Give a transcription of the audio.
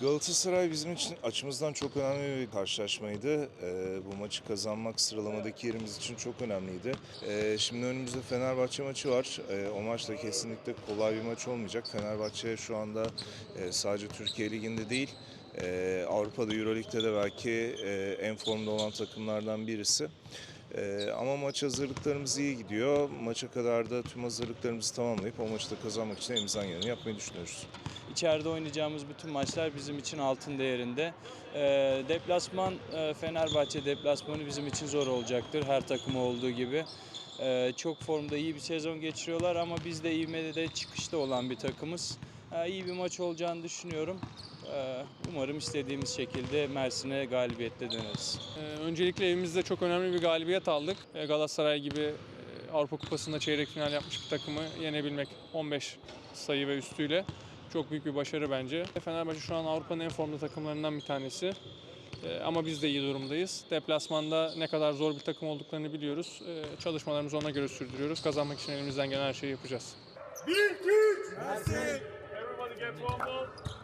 Galatasaray bizim için açımızdan çok önemli bir karşılaşmaydı. Ee, bu maçı kazanmak sıralamadaki yerimiz için çok önemliydi. Ee, şimdi önümüzde Fenerbahçe maçı var. Ee, o maç da kesinlikle kolay bir maç olmayacak. Fenerbahçe şu anda e, sadece Türkiye Ligi'nde değil, e, Avrupa'da, Euroleague'de de belki e, en formda olan takımlardan birisi. Ee, ama maç hazırlıklarımız iyi gidiyor. Maça kadar da tüm hazırlıklarımızı tamamlayıp o maçı da kazanmak için elimizden geleni yapmayı düşünüyoruz. İçeride oynayacağımız bütün maçlar bizim için altın değerinde. Ee, deplasman, e, Fenerbahçe deplasmanı bizim için zor olacaktır. Her takıma olduğu gibi. Ee, çok formda iyi bir sezon geçiriyorlar ama biz de ivmede çıkışta olan bir takımız. Ee, iyi bir maç olacağını düşünüyorum. Ee, umarım istediğimiz şekilde Mersin'e galibiyetle döneriz. Ee, Öncelikle evimizde çok önemli bir galibiyet aldık. Galatasaray gibi e, Avrupa Kupası'nda çeyrek final yapmış bir takımı yenebilmek 15 sayı ve üstüyle çok büyük bir başarı bence. Fenerbahçe şu an Avrupa'nın en formda takımlarından bir tanesi. Ama biz de iyi durumdayız. Deplasmanda ne kadar zor bir takım olduklarını biliyoruz. Çalışmalarımızı ona göre sürdürüyoruz. Kazanmak için elimizden gelen her şeyi yapacağız. Bir, iki, üç. Everybody get one more.